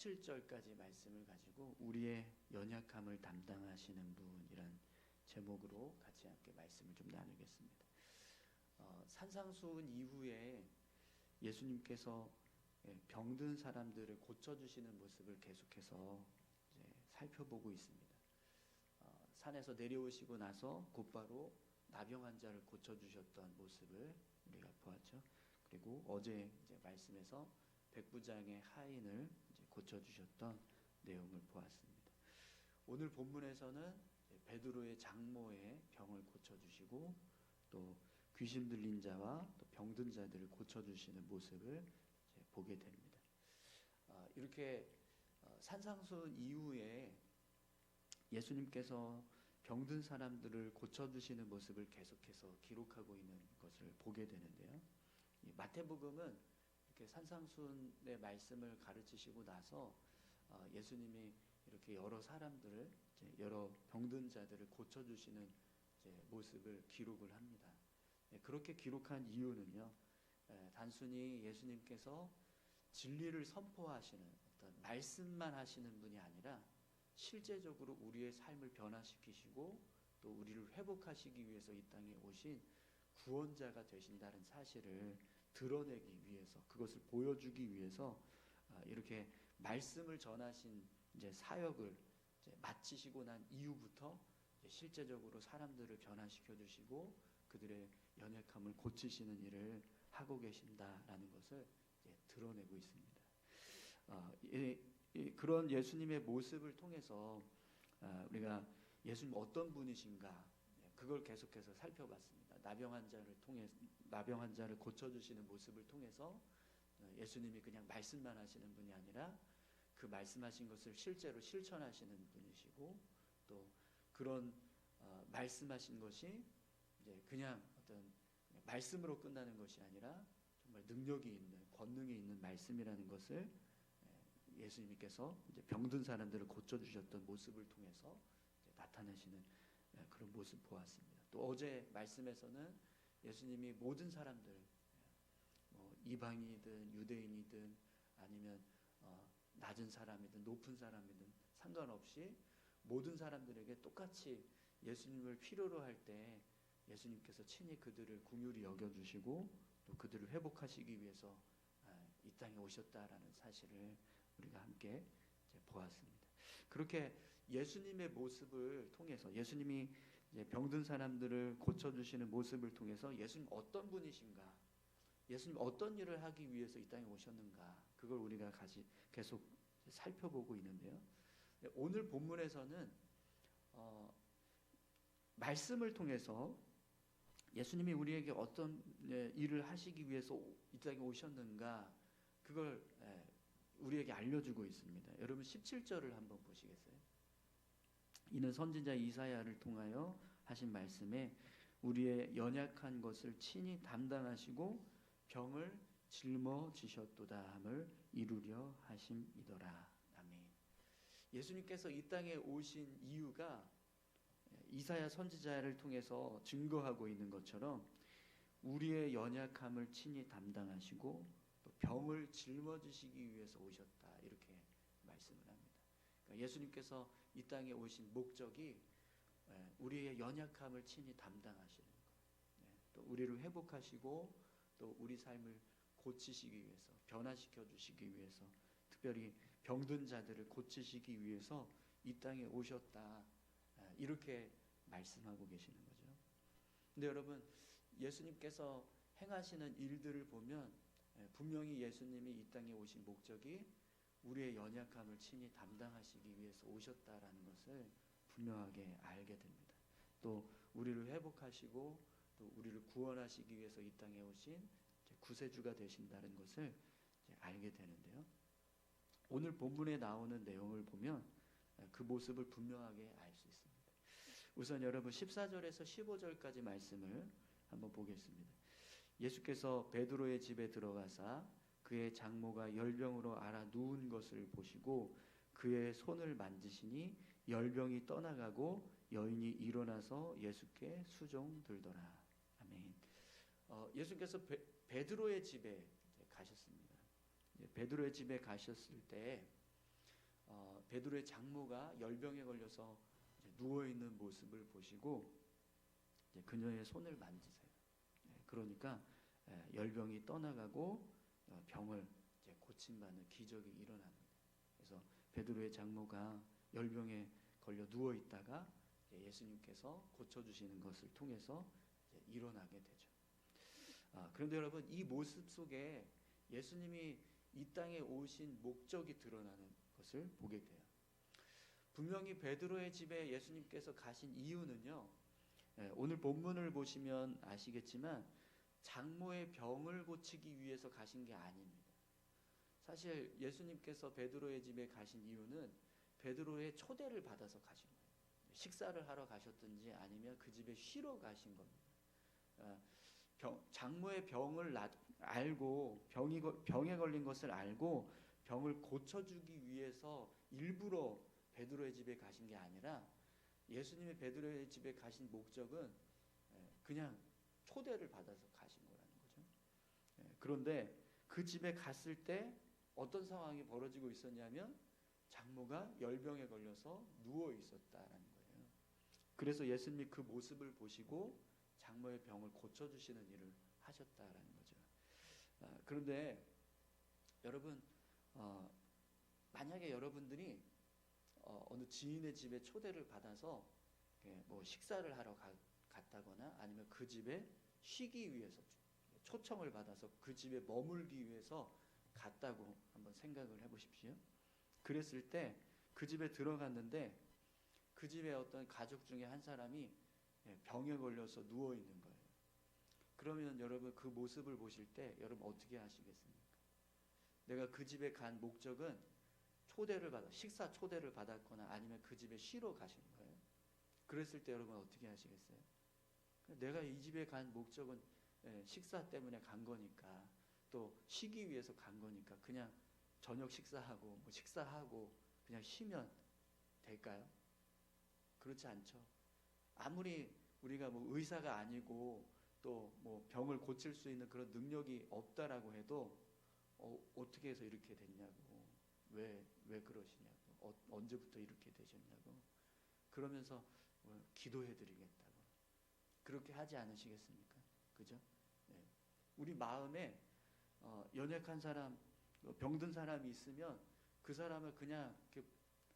7절까지 말씀을 가지고 우리의 연약함을 담당하시는 분이란 제목으로 같이 함께 말씀을 좀 나누겠습니다. 어, 산상수훈 이후에 예수님께서 예, 병든 사람들을 고쳐주시는 모습을 계속해서 살펴보고 있습니다. 어, 산에서 내려오시고 나서 곧바로 나병 환자를 고쳐주셨던 모습을 우리가 보았죠. 그리고 어제 말씀에서 백부장의 하인을 고쳐주셨던 내용을 보았습니다. 오늘 본문에서는 베드로의 장모의 병을 고쳐주시고 또 귀신 들린 자와 또 병든 자들을 고쳐주시는 모습을 보게 됩니다. 아, 이렇게 어, 산상순 이후에 예수님께서 병든 사람들을 고쳐주시는 모습을 계속해서 기록하고 있는 것을 보게 되는데요. 마태복음은 이렇게 산상순의 말씀을 가르치시고 나서 어, 예수님이 이렇게 여러 사람들을 여러 병든 자들을 고쳐주시는 모습을 기록을 합니다. 네, 그렇게 기록한 이유는요, 단순히 예수님께서 진리를 선포하시는 어떤 말씀만 하시는 분이 아니라 실제적으로 우리의 삶을 변화시키시고 또 우리를 회복하시기 위해서 이 땅에 오신 구원자가 되신다는 사실을 드러내기 위해서 그것을 보여주기 위해서 아, 이렇게 말씀을 전하신 이제 사역을 이제 마치시고 난 이후부터 실제적으로 사람들을 변화시켜 주시고 그들의 연약함을 고치시는 일을 하고 계신다라는 것을 드러내고 있습니다. 어, 이, 이, 그런 예수님의 모습을 통해서 어, 우리가 예수님 어떤 분이신가 그걸 계속해서 살펴봤습니다. 나병 환자를 통해 나병 환자를 고쳐 주시는 모습을 통해서 어, 예수님이 그냥 말씀만 하시는 분이 아니라 그 말씀하신 것을 실제로 실천하시는 분이시고 또 그런 어, 말씀하신 것이 이제 그냥 어떤 말씀으로 끝나는 것이 아니라 정말 능력이 있는 권능이 있는 말씀이라는 것을 예수님께서 이제 병든 사람들을 고쳐 주셨던 모습을 통해서 나타내시는 그런 모습 보았습니다. 또 어제 말씀에서는 예수님이 모든 사람들 뭐 이방이든 유대인이든 아니면 어 낮은 사람이든 높은 사람이든 상관없이 모든 사람들에게 똑같이 예수님을 필요로 할 때 예수님께서 친히 그들을 궁휼히 여겨 주시고 또 그들을 회복하시기 위해서 아, 이 땅에 오셨다라는 사실을 우리가 함께 보았습니다. 그렇게 예수님의 모습을 통해서 예수님이 병든 사람들을 고쳐주시는 모습을 통해서 예수님 어떤 분이신가, 예수님 어떤 일을 하기 위해서 이 땅에 오셨는가, 그걸 우리가 같이 계속 살펴보고 있는데요. 오늘 본문에서는 어, 말씀을 통해서 예수님이 우리에게 어떤 예, 일을 하시기 위해서 이 땅에 오셨는가, 그걸 예, 우리에게 알려주고 있습니다. 여러분 17절을 한번 보시겠어요? 이는 선지자 이사야를 통하여 하신 말씀에 우리의 연약한 것을 친히 담당하시고 병을 짊어지셨도다 함을 이루려 하심이더라. 아멘. 예수님께서 이 땅에 오신 이유가 이사야 선지자를 통해서 증거하고 있는 것처럼 우리의 연약함을 친히 담당하시고 또 병을 짊어지시기 위해서 오셨다 이렇게 말씀을 합니다. 그러니까 예수님께서 이 땅에 오신 목적이 예, 우리의 연약함을 친히 담당하시는 것, 예, 또 우리를 회복하시고 또 우리 삶을 고치시기 위해서 변화시켜 주시기 위해서 특별히 병든 자들을 고치시기 위해서 이 땅에 오셨다 예, 이렇게 말씀하고 계시는 거죠. 근데 여러분 예수님께서 행하시는 일들을 보면 예, 분명히 예수님이 이 땅에 오신 목적이 우리의 연약함을 친히 담당하시기 위해서 오셨다라는 것을 분명하게 알게 됩니다. 또 우리를 회복하시고 또 우리를 구원하시기 위해서 이 땅에 오신 구세주가 되신다는 것을 알게 되는데요. 오늘 본문에 나오는 내용을 보면 예, 그 모습을 분명하게 알 수 있습니다. 우선 여러분 14절에서 15절까지 말씀을 한번 보겠습니다. 예수께서 베드로의 집에 들어가사 그의 장모가 열병으로 알아 누운 것을 보시고 그의 손을 만지시니 열병이 떠나가고 여인이 일어나서 예수께 수종 들더라. 아멘. 어, 예수께서 베, 드로의 집에 가셨습니다. 베드로의 집에 가셨을 때 베드로의 장모가 열병에 걸려서 누워 있는 모습을 보시고 그녀의 손을 만지세요. 예, 그러니까 예, 열병이 떠나가고 어, 병을 이제 고침받는 기적이 거예요. 그래서 베드로의 장모가 열병에 걸려 누워 있다가 예수님께서 고쳐 주시는 것을 통해서 일어나게 되죠. 아, 그런데 여러분 이 모습 속에 예수님이 이 땅에 오신 목적이 드러나는 것을 보게 돼요. 분명히 베드로의 집에 예수님께서 가신 이유는요. 예, 오늘 본문을 보시면 아시겠지만 장모의 병을 고치기 위해서 가신 게 아닙니다. 사실 예수님께서 베드로의 집에 가신 이유는 베드로의 초대를 받아서 가신 거예요. 식사를 하러 가셨든지 아니면 그 집에 쉬러 가신 겁니다. 아, 병, 장모의 병을 나, 알고 병이 병에 걸린 것을 알고 병을 고쳐주기 위해서 일부러 베드로의 집에 가신 게 아니라 예수님의 베드로의 집에 가신 목적은 예, 그냥 초대를 받아서 가신 거라는 거죠. 예, 그런데 그 집에 갔을 때 어떤 상황이 벌어지고 있었냐면 장모가 열병에 걸려서 누워 있었다라는 거예요. 그래서 예수님이 그 모습을 보시고 장모의 병을 고쳐주시는 일을 하셨다라는 거죠. 아, 그런데 여러분 어, 만약에 여러분들이 어, 어느 지인의 집에 초대를 받아서 예, 뭐 식사를 하러 가, 갔다거나 아니면 그 집에 쉬기 위해서 초청을 받아서 그 집에 머물기 위해서 갔다고 한번 생각을 해보십시오. 그랬을 때 그 집에 들어갔는데 그 집에 어떤 가족 중에 한 사람이 예, 병에 걸려서 누워 있는 거예요. 그러면 여러분 그 모습을 보실 때 여러분 어떻게 하시겠습니까? 내가 그 집에 간 목적은 초대를 받아 식사 초대를 받았거나 아니면 그 집에 쉬러 가시는 거예요. 그랬을 때 여러분 어떻게 하시겠어요? 내가 이 집에 간 목적은 예, 식사 때문에 간 거니까 또 쉬기 위해서 간 거니까 그냥 저녁 식사하고 뭐 식사하고 그냥 쉬면 될까요? 그렇지 않죠. 아무리 우리가 뭐 의사가 아니고 또 뭐 병을 고칠 수 있는 그런 능력이 없다라고 해도 어, 어떻게 해서 이렇게 됐냐고 왜 왜 그러시냐고 어, 언제부터 이렇게 되셨냐고 그러면서 뭐 기도해드리겠다고 그렇게 하지 않으시겠습니까? 그죠? 네. 우리 마음에 어, 연약한 사람 어, 병든 사람이 있으면 그 사람을 그냥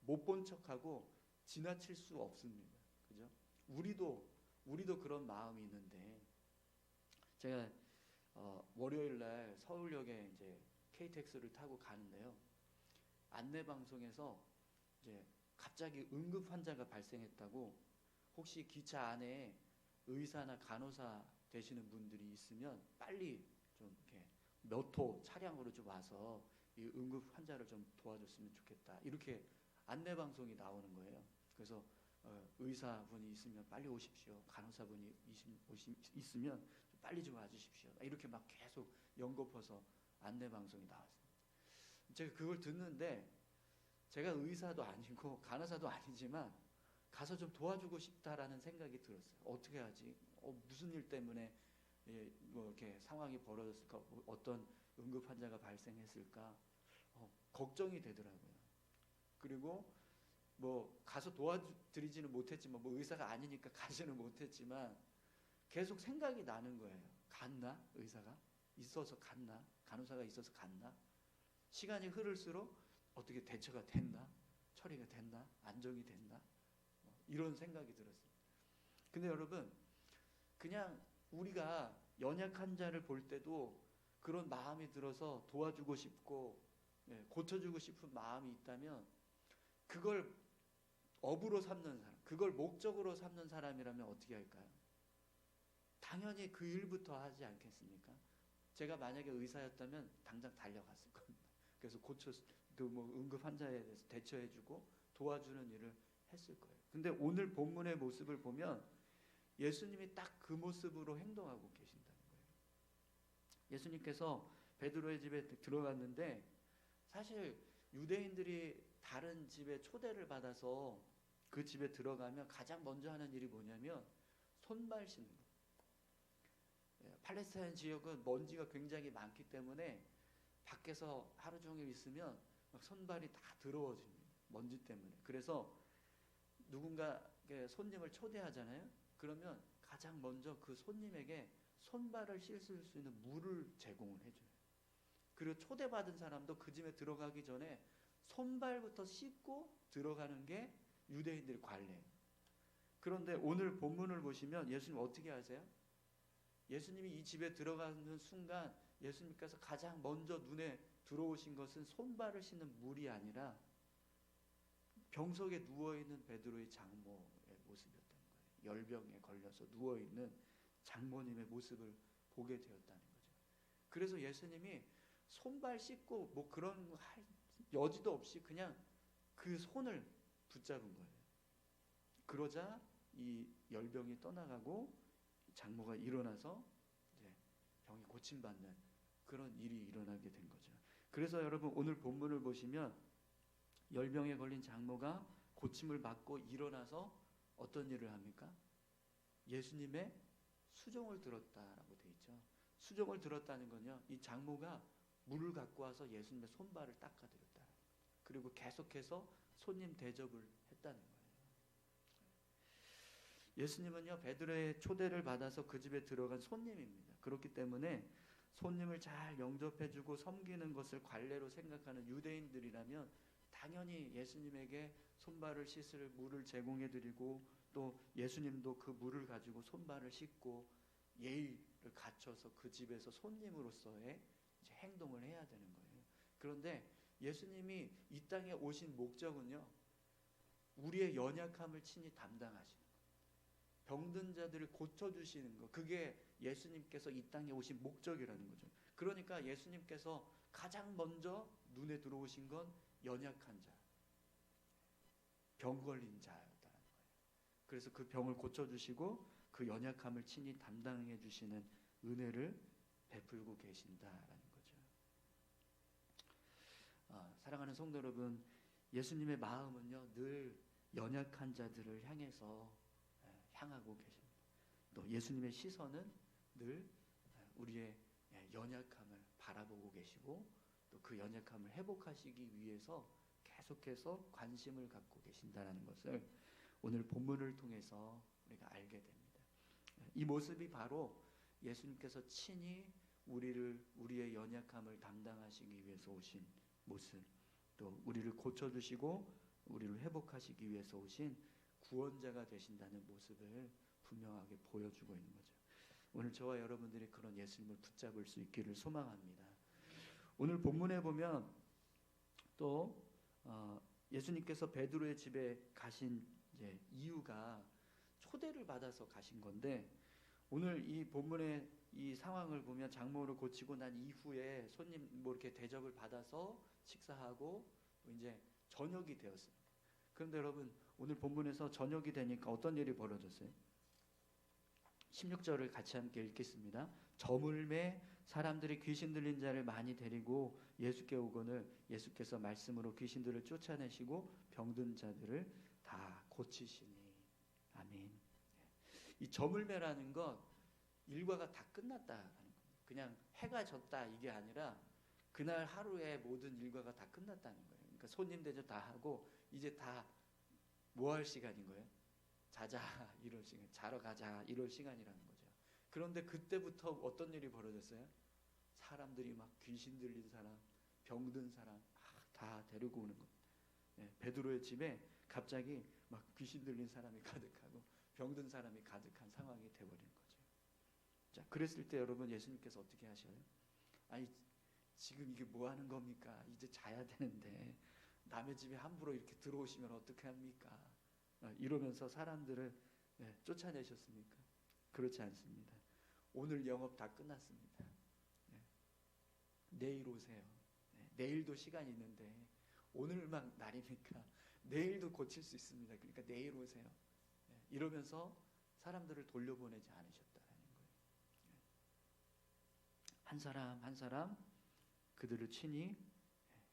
못 본 척하고 지나칠 수 없습니다. 그죠? 우리도 우리도 그런 마음이 있는데 제가 어, 월요일 날 서울역에 이제 KTX를 타고 가는데요. 안내 방송에서 이제 갑자기 응급 환자가 발생했다고 혹시 기차 안에 의사나 간호사 되시는 분들이 있으면 빨리 좀 이렇게 몇 호 차량으로 좀 와서 이 응급 환자를 좀 도와줬으면 좋겠다. 이렇게 안내 방송이 나오는 거예요. 그래서 어, 의사분이 있으면 빨리 오십시오. 간호사분이 있으면 빨리 좀 와주십시오. 이렇게 막 계속 연거퍼서 안내 방송이 나왔습니다. 제가 그걸 듣는데 제가 의사도 아니고 간호사도 아니지만 가서 좀 도와주고 싶다라는 생각이 들었어요. 어떻게 하지? 어, 무슨 일 때문에 예, 뭐 이렇게 상황이 벌어졌을까? 뭐 어떤 응급 환자가 발생했을까? 어, 걱정이 되더라고요. 그리고 뭐 가서 도와드리지는 못했지만 뭐 의사가 아니니까 가지는 못했지만 계속 생각이 나는 거예요. 갔나 의사가 있어서 갔나 간호사가 있어서 갔나 시간이 흐를수록 어떻게 대처가 됐나 처리가 됐나 안정이 됐나 뭐 이런 생각이 들었습니다. 근데 여러분 그냥 우리가 연약한 자를 볼 때도 그런 마음이 들어서 도와주고 싶고 예, 고쳐주고 싶은 마음이 있다면 그걸 업으로 삼는 사람, 그걸 목적으로 삼는 사람이라면 어떻게 할까요? 당연히 그 일부터 하지 않겠습니까? 제가 만약에 의사였다면 당장 달려갔을 겁니다. 그래서 고쳐 그뭐 응급 환자에 대해서 대처해주고 도와주는 일을 했을 거예요. 근데 오늘 본문의 모습을 보면 예수님이 딱 그 모습으로 행동하고 계신다는 거예요. 예수님께서 베드로의 집에 들어갔는데 사실 유대인들이 다른 집에 초대를 받아서 그 집에 들어가면 가장 먼저 하는 일이 뭐냐면 손발 씻는 거. 예, 팔레스타인 지역은 먼지가 굉장히 많기 때문에 밖에서 하루 종일 있으면 막 손발이 다 더러워집니다. 먼지 때문에. 그래서 누군가에게 손님을 초대하잖아요. 그러면 가장 먼저 그 손님에게 손발을 씻을 수 있는 물을 제공을 해줘요. 그리고 초대받은 사람도 그 집에 들어가기 전에 손발부터 씻고 들어가는 게 유대인들의 관례예요. 그런데 오늘 본문을 보시면 예수님 어떻게 하세요? 예수님이 이 집에 들어가는 순간 예수님께서 가장 먼저 눈에 들어오신 것은 손발을 씻는 물이 아니라 병석에 누워 있는 베드로의 장모의 모습이었다는 거예요. 열병에 걸려서 누워 있는 장모님의 모습을 보게 되었다는 거죠. 그래서 예수님이 손발 씻고 뭐 그런 거할 여지도 없이 그냥 그 손을 붙잡은 거예요. 그러자 이 열병이 떠나가고 장모가 일어나서 이제 병이 고침받는 그런 일이 일어나게 된 거죠. 그래서 여러분 오늘 본문을 보시면 열병에 걸린 장모가 고침을 받고 일어나서 어떤 일을 합니까? 예수님의 수종을 들었다라고 돼 있죠. 수종을 들었다는 건요. 이 장모가 물을 갖고 와서 예수님의 손발을 닦아 드렸다. 그리고 계속해서 손님 대접을 했다는 거예요. 예수님은요 베드로의 초대를 받아서 그 집에 들어간 손님입니다. 그렇기 때문에 손님을 잘 영접해주고 섬기는 것을 관례로 생각하는 유대인들이라면 당연히 예수님에게 손발을 씻을 물을 제공해 드리고 또 예수님도 그 물을 가지고 손발을 씻고 예의를 갖춰서 그 집에서 손님으로서의 행동을 해야 되는 거예요. 그런데 예수님이 이 땅에 오신 목적은요, 우리의 연약함을 친히 담당하시는 거. 병든 자들을 고쳐주시는 거. 그게 예수님께서 이 땅에 오신 목적이라는 거죠. 그러니까 예수님께서 가장 먼저 눈에 들어오신 건 연약한 자, 병 걸린 자였다는 거예요. 그래서 그 병을 고쳐주시고 그 연약함을 친히 담당해 주시는 은혜를 베풀고 계신다라는 거죠. 아, 사랑하는 성도 여러분, 예수님의 마음은요 늘 연약한 자들을 향해서 예, 향하고 계십니다. 또 예수님의 시선은 늘 예, 우리의 예, 연약함을 바라보고 계시고 또 그 연약함을 회복하시기 위해서 계속해서 관심을 갖고 계신다는 것을 오늘 본문을 통해서 우리가 알게 됩니다. 이 모습이 바로 예수님께서 친히 우리를 우리의 연약함을 담당하시기 위해서 오신 모습, 또 우리를 고쳐 주시고 우리를 회복하시기 위해서 오신 구원자가 되신다는 모습을 분명하게 보여주고 있는 거죠. 오늘 저와 여러분들이 그런 예수님을 붙잡을 수 있기를 소망합니다. 오늘 본문에 보면 또 어, 예수님께서 베드로의 집에 가신 이유가 초대를 받아서 가신 건데 오늘 이 본문의 이 상황을 보면 장모를 고치고 난 이후에 손님 뭐 이렇게 대접을 받아서 식사하고 이제 저녁이 되었습니다. 그런데 여러분 오늘 본문에서 저녁이 되니까 어떤 일이 벌어졌어요? 16절을 같이 함께 읽겠습니다. 저물매 사람들이 귀신 들린 자를 많이 데리고 예수께 오거늘 예수께서 말씀으로 귀신들을 쫓아내시고 병든 자들을 다 고치시니 아멘. 이 저물매라는 것 일과가 다 끝났다 그냥 해가 졌다 이게 아니라 그날 하루에 모든 일과가 다 끝났다는 거예요. 그러니까 손님 대접 다 하고 이제 다 뭐 할 시간인 거예요? 자자 이럴 시간, 자러 가자 이럴 시간이라는 거죠. 그런데 그때부터 어떤 일이 벌어졌어요? 사람들이 막 귀신 들린 사람, 병든 사람 다 데리고 오는 거. 예, 베드로의 집에 갑자기 막 귀신 들린 사람이 가득하고 병든 사람이 가득한 상황이 돼버린 거죠. 자, 그랬을 때 여러분 예수님께서 어떻게 하셔요? 아니 지금 이게 뭐 하는 겁니까? 이제 자야 되는데 남의 집에 함부로 이렇게 들어오시면 어떻게 합니까? 어, 이러면서 사람들을 네, 쫓아내셨습니까? 그렇지 않습니다. 오늘 영업 다 끝났습니다. 네. 내일 오세요. 네. 내일도 시간 있는데 오늘만 날이니까 내일도 고칠 수 있습니다. 그러니까 내일 오세요. 네. 이러면서 사람들을 돌려보내지 않으셨다는 거예요. 네. 한 사람 한 사람 그들을 친히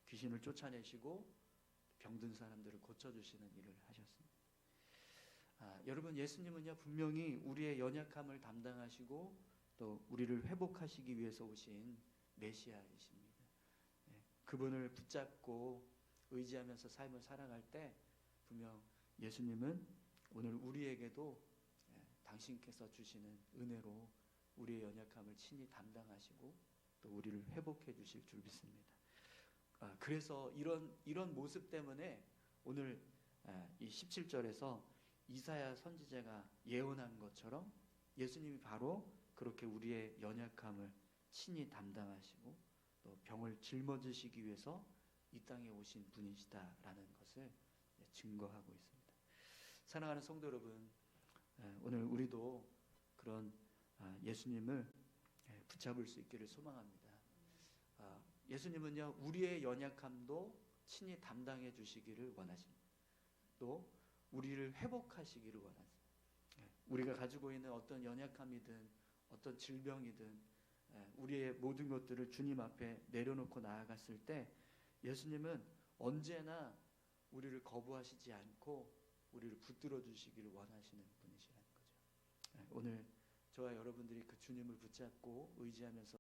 귀신을 쫓아내시고 병든 사람들을 고쳐주시는 일을 하셨습니다. 아, 여러분 예수님은요 분명히 우리의 연약함을 담당하시고 또 우리를 회복하시기 위해서 오신 메시아이십니다. 네, 그분을 붙잡고 의지하면서 삶을 살아갈 때 분명 예수님은 오늘 우리에게도 예, 당신께서 주시는 은혜로 우리의 연약함을 친히 담당하시고 또 우리를 회복해 주실 줄 믿습니다. 아, 그래서 이런 이런 모습 때문에 오늘 아, 이 17절에서 이사야 선지자가 예언한 것처럼 예수님이 바로 그렇게 우리의 연약함을 친히 담당하시고 또 병을 짊어지시기 위해서 이 땅에 오신 분이시다라는 것을 증거하고 있습니다. 사랑하는 성도 여러분, 에, 오늘 우리도 그런 아, 예수님을 에, 붙잡을 수 있기를 소망합니다. 아, 예수님은요 우리의 연약함도 친히 담당해 주시기를 원하십니다. 또 우리를 회복하시기를 원하세요. 예, 우리가 가지고 있는 어떤 연약함이든 어떤 질병이든 예, 우리의 모든 것들을 주님 앞에 내려놓고 나아갔을 때 예수님은 언제나 우리를 거부하시지 않고 우리를 붙들어 주시기를 원하시는 분이시라는 거죠. 예, 오늘 저와 여러분들이 그 주님을 붙잡고 의지하면서